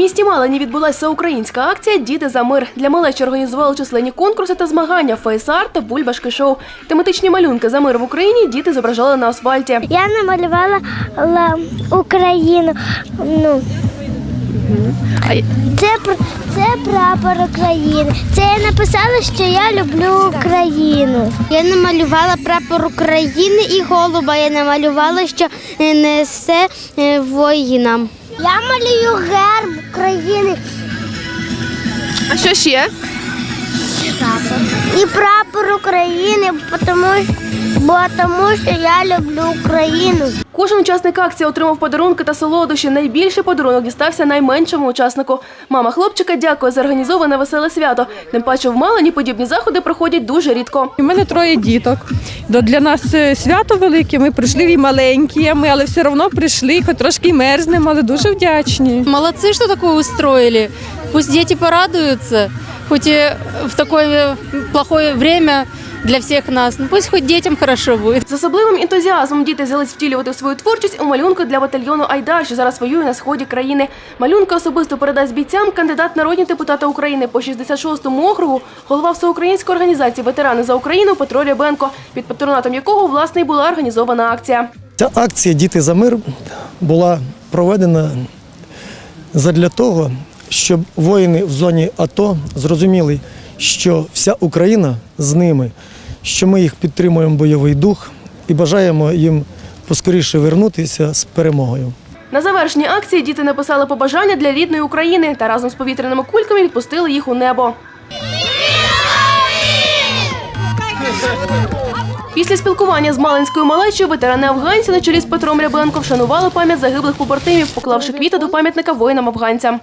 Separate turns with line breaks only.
місті Малині відбулася українська акція Діти за мир. Для малечі організували численні конкурси та змагання, фейс-арт та бульбашки шоу. Тематичні малюнки за мир в Україні діти зображали на асфальті.
Я намалювала Україну. Ну, це, це прапор України. Це я написала, що я люблю Україну. Я намалювала прапор України і голуба. Я намалювала, що несе е, воїнам. Я малюю герб України.
А що ще?
і прапор України, тому, бо тому що я люблю Україну.
Кожен учасник акції отримав подарунки та солодощі. Найбільший подарунок дістався найменшому учаснику. Мама хлопчика дякує за організоване веселе свято. Тим паче в Малині подібні заходи проходять дуже рідко.
У мене троє діток. Для нас е, свято велике. Ми прийшли і маленькі, ми, але все одно прийшли, хоч трошки мерзнемо, але дуже вдячні.
Молодцы, что такое устроили. Пусть дети порадуются, хоть и в такое плохое время для всех нас. Ну, пусть хоть детям хорошо будет.
З особливим ентузіазмом діти взялись втілювати свою творчість у малюнку для батальйону Айдар, що зараз воює на сході країни. Малюнка особисто передасть бійцям кандидат народні депутати України по 66-му округу, голова всеукраїнської організації Ветерани за Україну Петро Рябенко, під патронатом якого власне й була організована акція.
Ця акція Діти за мир була проведена задля того, щоб воїни в зоні АТО зрозуміли, що вся Україна з ними, що ми їх підтримуємо бойовий дух і бажаємо їм поскоріше вернутися з перемогою.
На завершенні акції діти написали побажання для рідної України та разом з повітряними кульками відпустили їх у небо. Після спілкування з Малинською малечою ветерани афганці на чолі з Петром Рябенко вшанували пам'ять загиблих побратимів, поклавши квіти до пам'ятника воїнам-афганцям.